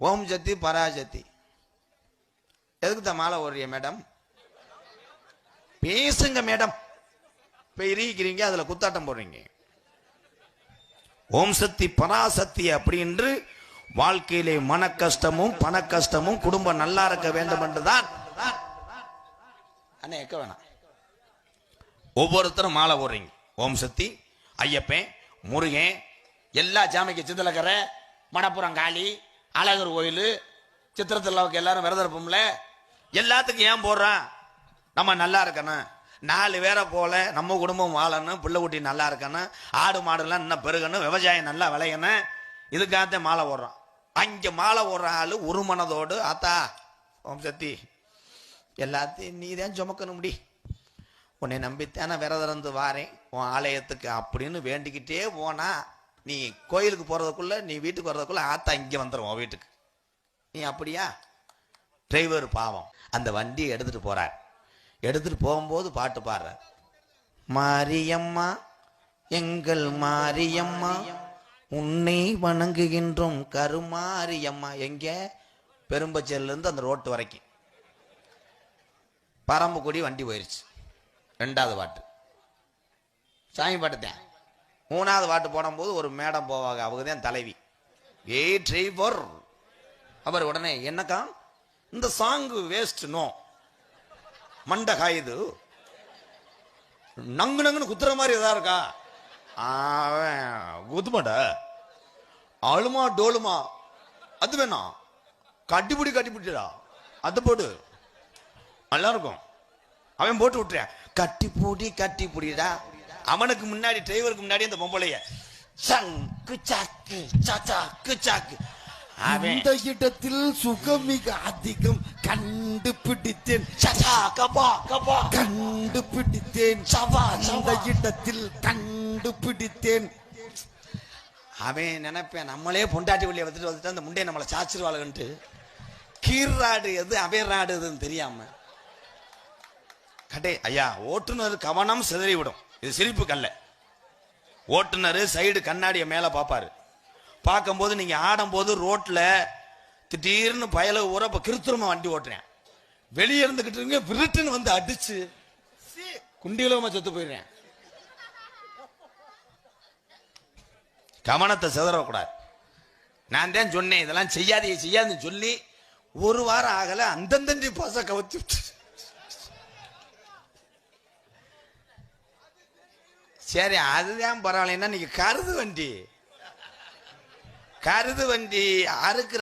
ஓம் சக்தி பராசக்தி. எதுக்கு தான் மாலை ஓடுறிய மேடம் பேசுங்க மேடம் இப்போ இருக்கிறீங்க அதில் குத்தாட்டம் போடுறீங்க. ஓம் சக்தி பராசக்தி அப்படின்று வாழ்க்கையிலே மன கஷ்டமும் பண கஷ்டமும் குடும்பம் நல்லா இருக்க வேண்டும் என்றுதான். அண்ணே எக்க வேணாம். ஒவ்வொருத்தரும் மாலை ஓடுறீங்க. ஓம் சக்தி ஐயப்பன் முருகன் எல்லா ஜாமிக்கு சித்தலக்கரை மணப்புறம் காளி அழகர் கோயில் சித்திரத்தில்லாவுக்கு எல்லாரும் விரதம் இருப்போம்ல. எல்லாத்துக்கும் ஏன் போடுறான்? நம்ம நல்லா இருக்கணும். நாலு பேரை போல நம்ம குடும்பம் வாழணும் பிள்ளை குட்டி நல்லா இருக்கணும் ஆடு மாடுலாம் இன்னும் பெருகணும் விவசாயம் நல்லா விளையணும். இதுக்காகத்தே மாலை போடுறோம் அங்கே மாலை போடுற ஆள் ஒரு மனதோடு ஆத்தா ஓம் சக்தி எல்லாத்தையும் நீ தான் சுமக்கணும் முடி. உன்னை நம்பித்தானே விரதம் இருந்து வாரேன். உன் ஆலயத்துக்கு அப்படின்னு வேண்டிக்கிட்டே போனா நீ கோயிலுக்கு போகிறதுக்குள்ளே நீ வீட்டுக்கு வர்றதுக்குள்ள ஆத்தா இங்கே வந்துடும் உன் வீட்டுக்கு. நீ அப்படியா? டிரைவர் பாவம். அந்த வண்டியை எடுத்துகிட்டு போகிறார் எடுத்துகிட்டு போகும்போது பாட்டு பாடுறார். மாரியம்மா எங்கள் மாரியம்மா உன்னை வணங்குகின்றோம் கருமாரியம்மா. எங்கே? பெரும்பச்சேரிலேருந்து அந்த ரோட்டு வரைக்கும். பரம்புக்குடி வண்டி போயிடுச்சு ரெண்டாவது பாட்டு. சாமி பாட்டு தான் மூணாவது பாட்டு போடும்போது ஒரு மேடம் போவாங்க அவங்க தான் தலைவி. ஏ டிரைவர். அவர் உடனே என்னக்கா? இந்த சாங்கு வேஸ்ட் நோ. மண்டை காயுது நங்கு நங்குன்னு குத்துற மாதிரி எதா இருக்கா? அவன் குத்துமாட. அழுமா டோலுமா அது வேணாம் கட்டிப்பிடி கட்டிப்பிடிடா. அது போடு. நல்லா இருக்கும் அவன் போட்டு விட்டுறேன் கட்டி பூடி கட்டி பிடிடா அவனுக்கு முன்னாடி டிரைவருக்கு முன்னாடி அந்த பொம்பளைய. சங்கு சாக்கு சாக்கு சாக்கு. அவன் இந்த இடத்தில் சுகம் மிக அதிகம். கண்டுபிடித்தேன். சசா கபா கபா கண்டுபிடித்தேன். சவா சவா. இடத்தில் கண்டுபிடித்தேன். அவன் நினைப்பேன் நம்மளே பொண்டாட்டி வழியை வந்துட்டு வந்துட்டு அந்த முண்டையை நம்மளை சாச்சிருவாளுன்ட்டு கீர்ராடு எது அவேராடு எதுன்னு தெரியாம. கடே ஐயா ஓட்டுநர் கவனம் சிதறி விடும் இது சிரிப்பு கல்ல. ஓட்டுநர் சைடு கண்ணாடியை மேல பார்ப்பாரு பார்க்கும்போது நீங்க ஆடும்போது ரோட்ல திடீர்னு பயல ஊற இப்ப கிருத்திரமா வண்டி ஓட்டுறேன். வெளியே இருந்துகிட்டு இருங்க விருட்டுன்னு வந்து அடிச்சு குண்டியிலமா செத்து போயிடுறேன். கவனத்தை சிதறக்கூடாது. நான் தான் சொன்னேன் இதெல்லாம் செய்யாதீங்க செய்யாதுன்னு சொல்லி ஒரு வாரம் ஆகல அந்தந்தண்டி பாச கவத்தி விட்டு சரி அதுதான் பரவாயில்லைன்னா நீங்க கருது வண்டி. கருது வண்டி அறுக்கிற